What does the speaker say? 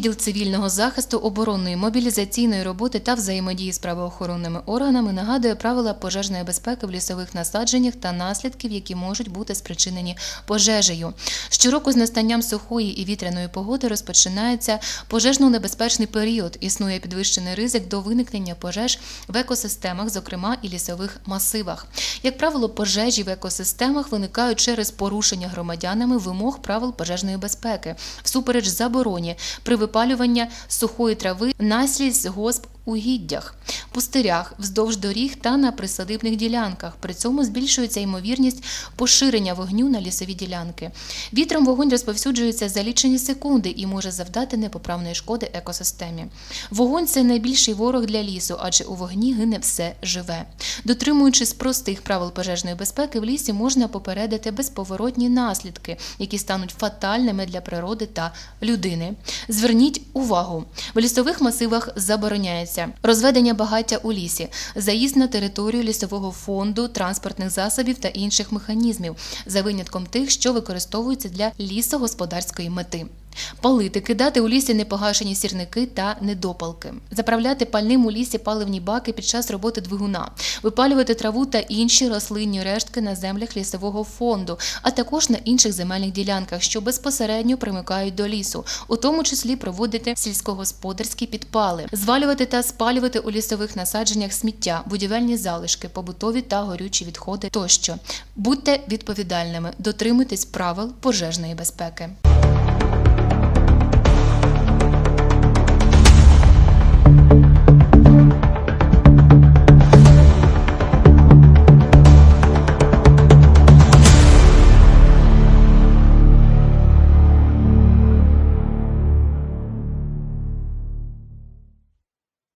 Відділ цивільного захисту, оборонної, мобілізаційної роботи та взаємодії з правоохоронними органами нагадує правила пожежної безпеки в лісових насадженнях та наслідків, які можуть бути спричинені пожежею. Щороку з настанням сухої і вітряної погоди розпочинається пожежно-небезпечний період. Існує підвищений ризик до виникнення пожеж в екосистемах, зокрема і лісових масивах. Як правило, пожежі в екосистемах виникають через порушення громадянами вимог правил пожежної безпеки, всупереч забороні при випалюванні сухої трави наслідь з госп у гіддях, пустирях, вздовж доріг та на присадибних ділянках. При цьому збільшується ймовірність поширення вогню на лісові ділянки. Вітром вогонь розповсюджується за лічені секунди і може завдати непоправної шкоди екосистемі. Вогонь це найбільший ворог для лісу, адже у вогні гине все живе. Дотримуючись простих правил пожежної безпеки, в лісі можна попередити безповоротні наслідки, які стануть фатальними для природи та людини. Зверніть увагу: в лісових масивах забороняється розведення багаття у лісі, заїзд на територію лісового фонду, транспортних засобів та інших механізмів, за винятком тих, що використовуються для лісогосподарської мети. Палити, кидати у лісі непогашені сірники та недопалки, заправляти пальним у лісі паливні баки під час роботи двигуна, випалювати траву та інші рослинні рештки на землях лісового фонду, а також на інших земельних ділянках, що безпосередньо примикають до лісу, у тому числі проводити сільськогосподарські підпали, звалювати та спалювати у лісових насадженнях сміття, будівельні залишки, побутові та горючі відходи тощо. Будьте відповідальними, дотримуйтесь правил пожежної безпеки.